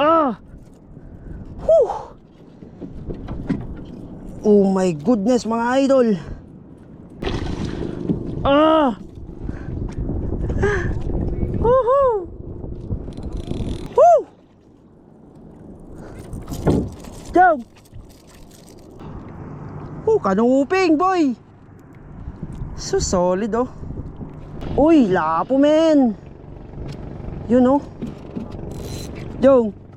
Ah! Whew! Oh my goodness mga idol! Ah! Woohoo! Woo! Down! Oh, kanuping boy! So solid oh. Uy, lapo men! Yun oh. Jong!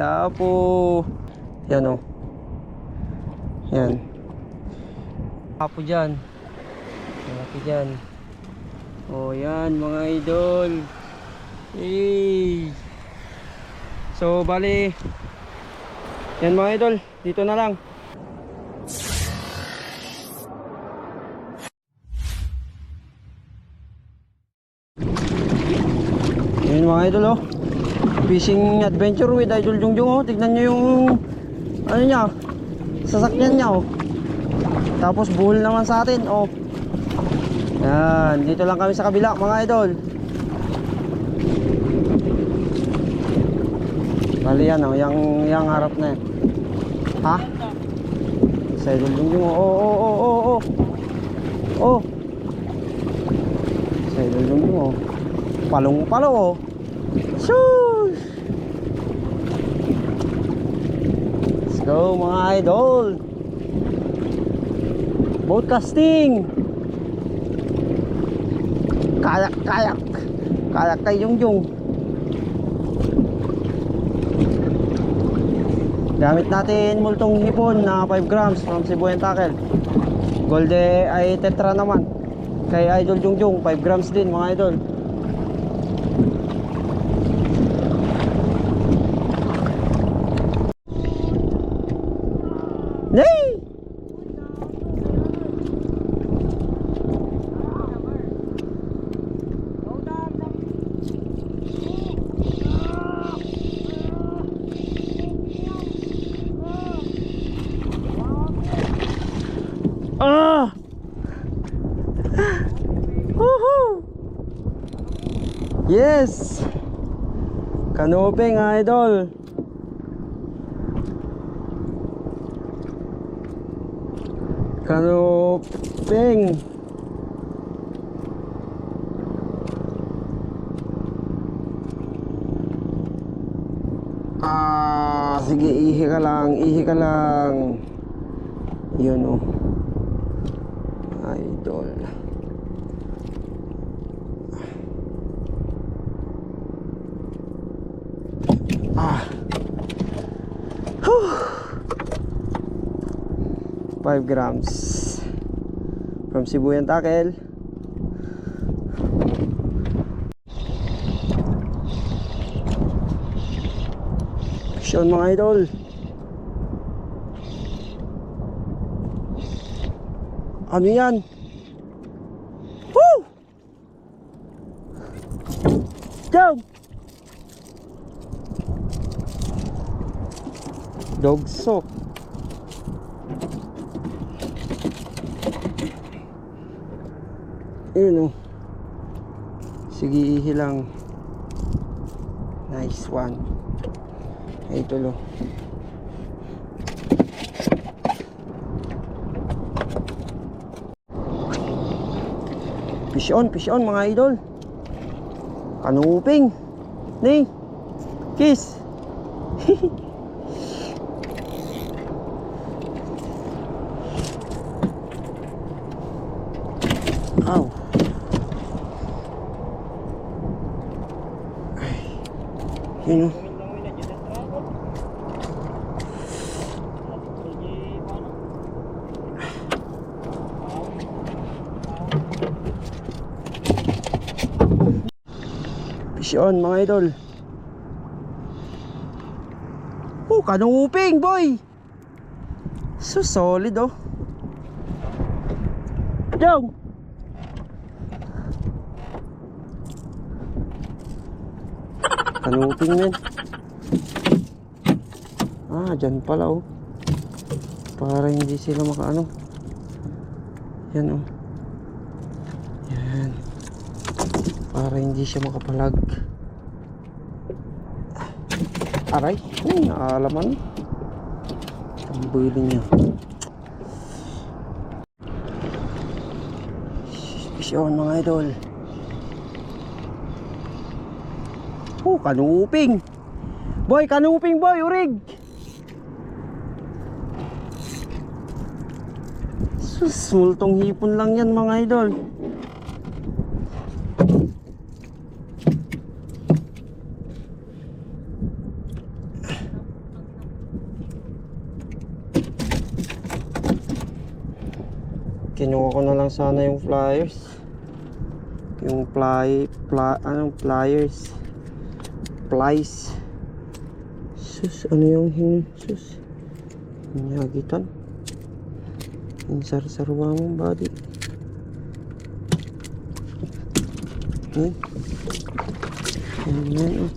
Lapo. Yan oh. Yan. Lapo dyan. Lapo dyan. Oh, yan mga idol. Hey. So, bali. Yan mga idol. Dito na lang. Yan mga idol oh. Fishing adventure with Idol Jungjung oh. Tignan nyo yung ano niya. Sasakyan niya oh. Tapos buhol naman sa atin oh. Yan, dito lang kami sa kabila mga idol. Bali yan oh, yung, yung harap na yan. Ha? Sa Idol Jungjung oh. Oh, oh, oh, oh, oh. Oh. Sa Idol Jungjung oh. Palong-palo oh. Shush! Let's go mga idol! Boat casting! Kayak, kayak! Kayak kay Yung Yung. Gamit natin multong hipon na 5 grams from Cebuyan Tackle. Golde ay tetra naman. Kay Idol Jung Jung, 5 grams din mga idol. Yay! Ah! Woohoo! Yes! Kanoping idol. Kanoping. Ah, sige, ihi ka lang, ihi ka lang. Yun oh. Idol. Ah. 5 grams from Sibuyan Tackle. Action mga idol. Ano yan? Woo! Down! Dogso. Ayun oh. Sige, ihi lang. Nice one. Ito lo. Fish on, fish mga idol. Kanuping. Ni. Kiss. Aw. Ay. Yun oh. Fish on mga idol. Oh, kanuping boy. So solid oh. Yo. Kanuping men. Ah, dyan pala oh. Para hindi sila makaano. Yan oh. Yan. para hindi siya makapalag. Aray, hmm, naalaman. Ang bili niya. Pisyon mga idol. Oh, kanuping. Boy, kanuping boy, urig. Sus, multong hipon lang yan mga idol. Kinuha ko na lang sana yung flyers. Yung fly, fly, anong flyers? Flies. Sus, ano yung hin... Sus. Hinyagitan. Yung sarsarwa mong body. Ay. Ayan, oh.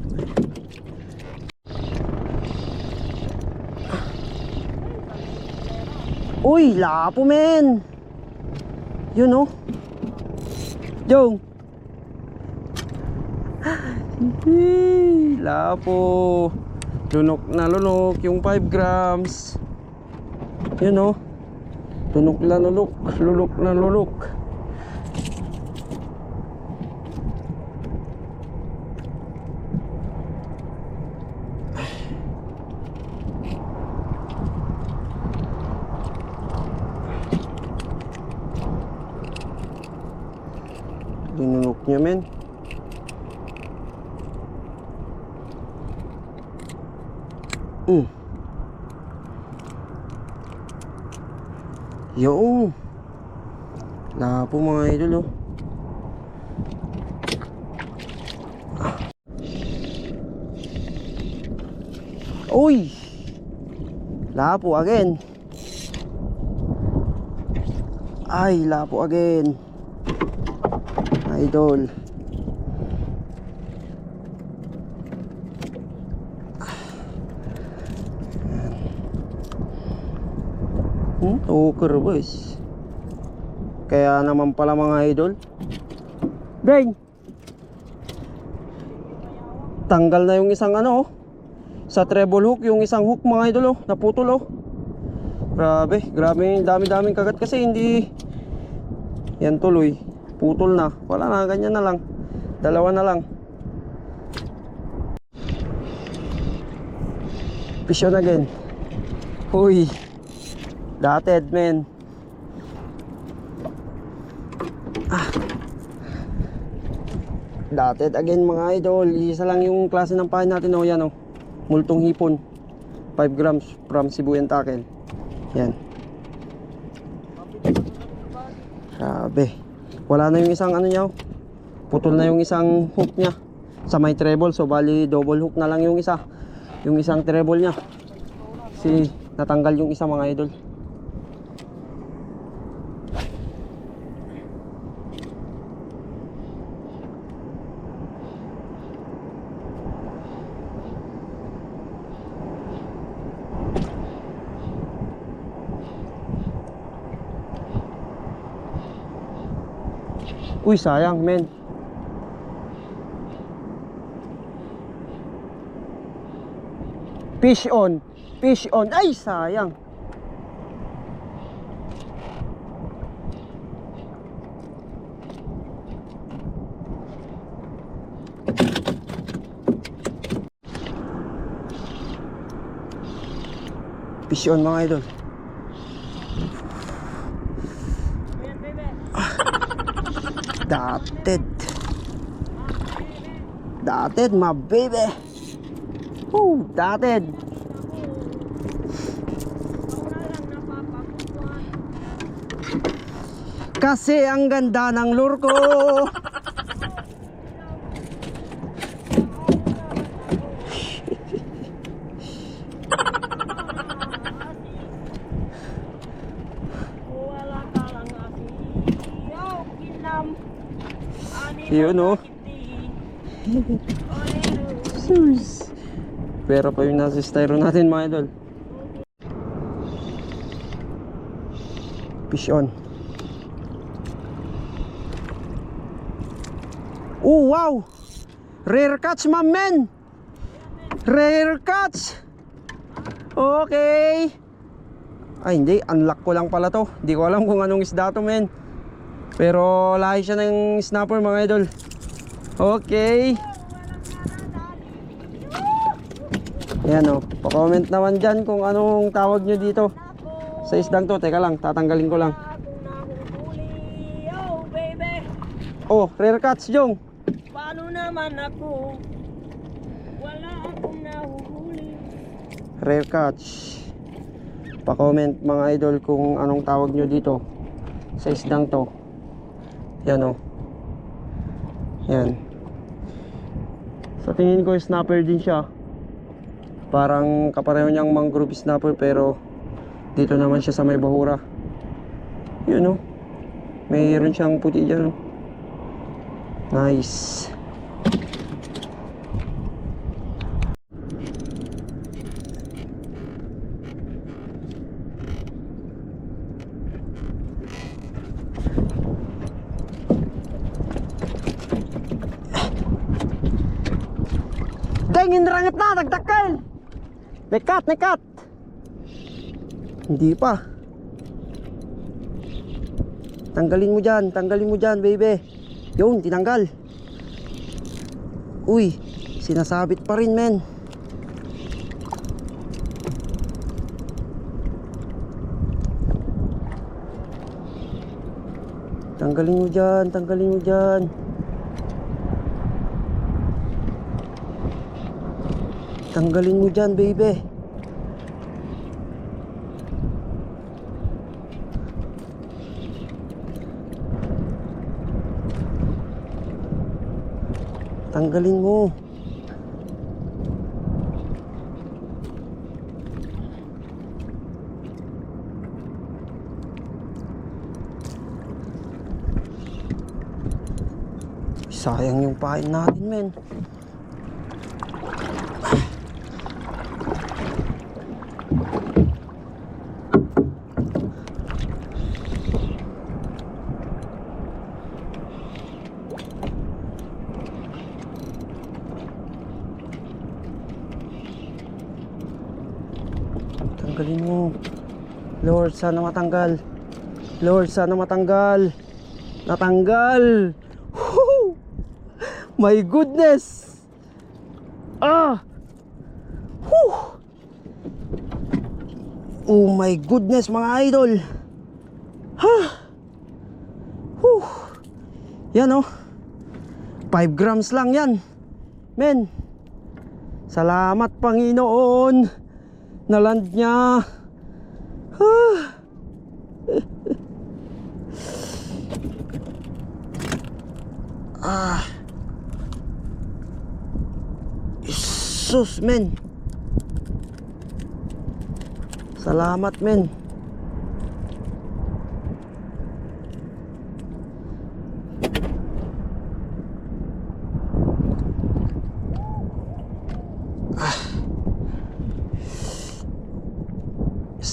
Uy, lapo men. Yun oh. Jong. Lapo. Lunok na lunok yung 5 grams. Yun oh. Lunok na lunok, lulok na lulok. Linunok niya men. Mm. Yung. Lapo mga idol oh. Uy! Lapo again. Ay, lapo again. Idol. Okay boys. Kaya naman pala mga idol. Bang! Tanggal na yung isang ano oh. Sa treble hook, yung isang hook mga idol oh. Naputol oh. Grabe, grabe, dami-daming kagat kasi hindi yan tuloy. Putol na. Wala na, ganyan na lang. Dalawa na lang. Pisyon again. Uy. Dated, men. Ah. Dated again mga idol. Isa lang yung klase ng pahin natin. Oh, yan oh. Multong hipon. 5 grams from Cebu and Takel. Yan. Grabe. Wala na yung isang ano niya. oh. Putol na yung isang hook niya. Sa may treble. So bali double hook na lang yung isa. Yung isang treble niya. Si natanggal yung isa mga idol. Uy, sayang, men. Fish on. Fish on. Ay, sayang. Fish on mga idol. Dated. Dated, my baby. Oh, dated. Kasi ang ganda ng lure ko. Yun, oh. Sus. Pero pa yung nasa styro natin mga idol. Fish on. Oh, wow! Rare catch, ma'am, men! Rare catch! Okay! Ay, hindi. Unlock ko lang pala to. Hindi ko alam kung anong isda to, men. Pero lahi siya ng snapper, mga idol. Okay. Yan o. Pa-comment naman dyan kung anong tawag nyo dito. Sa isdang to. Teka lang, tatanggalin ko lang. Oh. Oh, rare catch, Jong. Paano naman ako? Wala akong nahuhuli. Rare catch. Pa-comment mga idol kung anong tawag nyo dito. Sa isdang to. Yan o. Yan. Sa tingin ko, snapper din siya. Parang kapareho niyang mangrove snapper pero dito naman siya sa may bahura. Yun o. Mayroon siyang puti dyan. Nice. Deng, inrangat na, nagtakal! Nekat, nekat! Hindi pa. Tanggalin mo dyan, tanggalin mo dyan, baby. Yun, tinanggal. Uy, sinasabit pa rin, men. Tanggalin mo dyan, tanggalin mo dyan. Tanggalin mo dyan, baby. Tanggalin mo. Sayang yung pain natin, men. Tanggalin mo. Lord, sana matanggal. Lord, sana matanggal. Natanggal. Whew! My goodness. Ah. Whew! Oh my goodness mga idol. Ha. Whew. Yan oh. 5 grams lang yan. Men. Salamat Panginoon. Naland niya. Ah. ah. Sus, men. Salamat, men.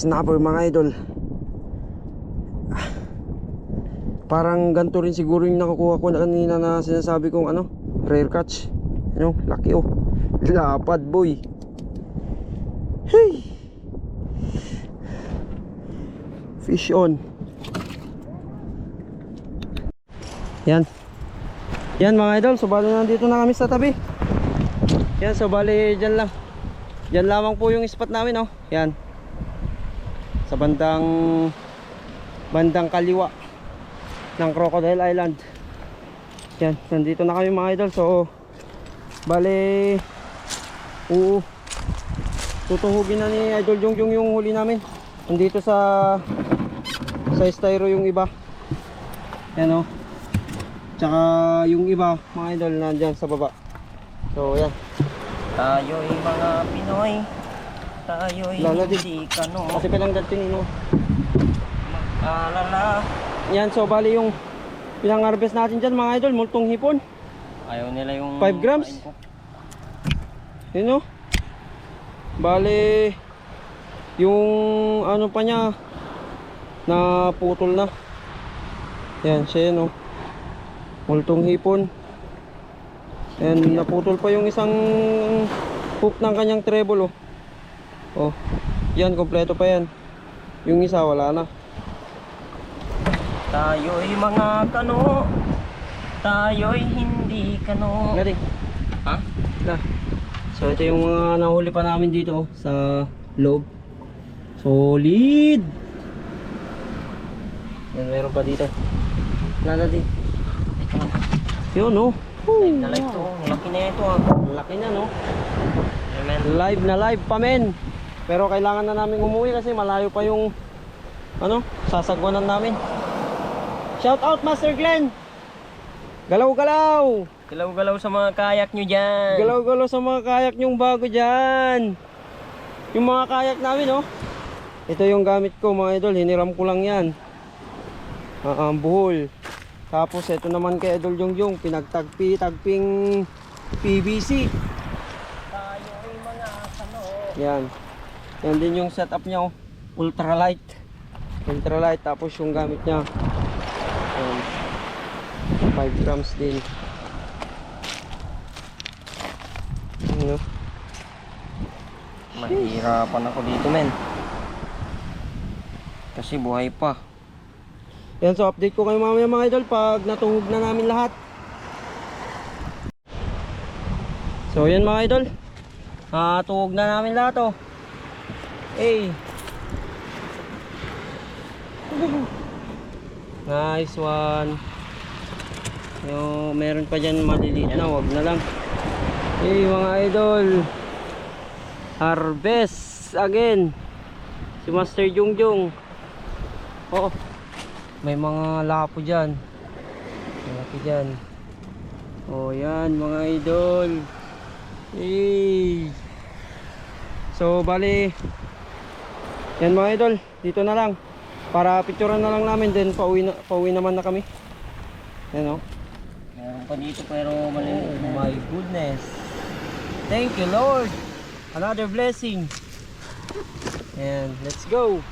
Snapper mga idol. Parang ganito rin siguro yung nakukuha ko na kanina na sinasabi kong ano rare catch. Ano laki oh. Lapad boy. Hey! Fish on. Yan. Yan mga idol. So bali nandito na kami sa tabi. Yan so bali dyan lang. Dyan lamang po yung spot namin oh. Yan sa bandang bandang kaliwa ng Crocodile Island. Yan, nandito na kami mga idol. So bale oo tutuhugin na ni Idol Jongjong yung huli namin. Nandito sa sa styro yung iba. Yan o tsaka yung iba mga idol nandyan sa baba. So yan. Tayo'y mga Pinoy. Tayo'y Lalo hindi kano. kasi palang dating ino Alala. yan so bali yung pinang harvest natin dyan mga idol multong hipon Ayaw nila yung... 5 grams? Yun o. Bale, yung ano pa niya, na putol na. Yan, siya yun o. Multong hipon. And naputol pa yung isang hook ng kanyang treble oh. Oh. Yan, kompleto pa yan. Yung isa wala na. Tayo'y mga kano. Tayo'y hindi kano. Galing. Ha? Na. So ito yung mga nahuli pa namin dito oh, sa loob. Solid. Yan meron pa dito. Wala na din. Yun oh. Woo. Nalive to. Ang Laki na ito ah. Laki na no. Amen. Live na live pa men. Pero kailangan na namin umuwi kasi malayo pa yung ano, sasagwanan namin. Shout out Master Glenn. Galaw-galaw. Galaw-galaw sa mga kayak nyo dyan. Galaw-galaw sa mga kayak nyong bago dyan. Yung mga kayak namin, oh. Ito yung gamit ko, mga idol. Hiniram ko lang yan. Ah, ang buhol. Tapos, ito naman kay Idol Jongjong. Pinagtagpi-tagping PVC. Tayo'y mga kano. Yan. Yan din yung setup niya, oh. Ultralight. Ultralight. Tapos, yung gamit niya. Yan. 5 grams din. Ano? Mahirapan ako dito men. Kasi buhay pa. Yan, so update ko kayo mamaya mga idol pag natuhog na namin lahat. So yan mga idol. Ah, tuhog na namin lahat oh. Hey. Nice one. Yo, meron pa dyan maliliit na, wag na lang. Hey mga idol. Harvest again. Si Master Jungjung. Oh. May mga lapo dyan. Malaki dyan. Oh, yan mga idol. Hey. So, bali. Yan mga idol. Dito na lang. Para picturean na lang namin. Then, pauwi, na, pauwi naman na kami. Yan oh. Meron pa dito pero mali. Oh my goodness. Thank you, Lord. Another blessing. And let's go.